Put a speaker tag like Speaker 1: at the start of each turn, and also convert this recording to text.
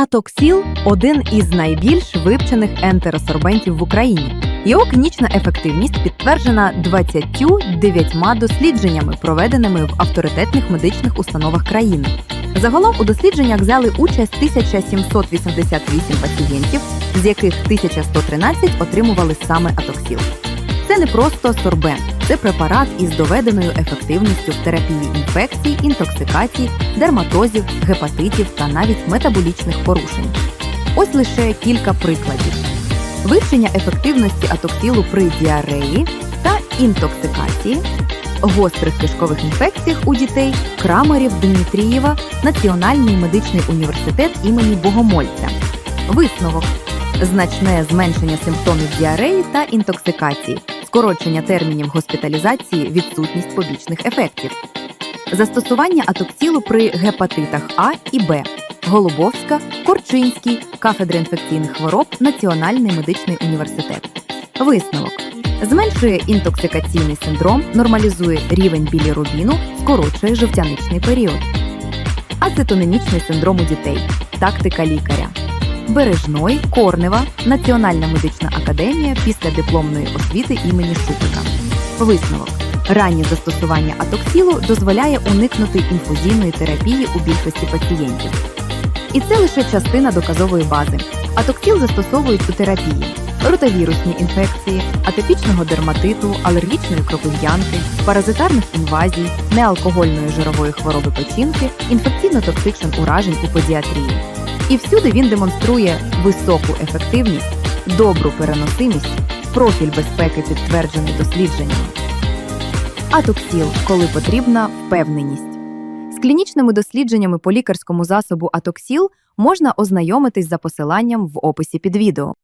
Speaker 1: Атоксіл один із найбільш вивчених ентеросорбентів в Україні. Його клінічна ефективність підтверджена 29 дослідженнями, проведеними в авторитетних медичних установах країни. Загалом у дослідженнях взяли участь 1788 пацієнтів, з яких 1113 отримували саме атоксіл. Це не просто сорбент, це препарат із доведеною ефективністю в терапії інфекцій, інтоксикацій, дерматозів, гепатитів та навіть метаболічних порушень. Ось лише кілька прикладів: вивчення ефективності атоксилу при діареї та інтоксикації, гострих кишкових інфекціях у дітей, Крамерів Дмитрієва, Національний медичний університет імені Богомольця. Висновок значне зменшення симптомів діареї та інтоксикації, скорочення термінів госпіталізації, відсутність побічних ефектів. Застосування атоксилу при гепатитах А і Б. Голубовська, Корчинський, кафедра інфекційних хвороб, Національний медичний університет. Висновок зменшує інтоксикаційний синдром, нормалізує рівень білірубіну, скорочує жовтяничний період. Ацетонемічний синдром у дітей. Тактика лікаря. Бережной, Корнева, Національна медична академія після дипломної освіти імені Шупика. Висновок. Раннє застосування атоксилу дозволяє уникнути інфузійної терапії у більшості пацієнтів. І це лише частина доказової бази. Атоксил застосовують у терапії ротавірусні інфекції, атипічного дерматиту, алергічної кропив'янки, паразитарних інвазій, неалкогольної жирової хвороби печінки, інфекційно-токсичних уражень у педіатрії. І всюди він демонструє високу ефективність, добру переносимість, профіль безпеки підтверджений дослідженнями. Атоксіл, коли потрібна впевненість. З клінічними дослідженнями по лікарському засобу Атоксіл можна ознайомитись за посиланням в описі під відео.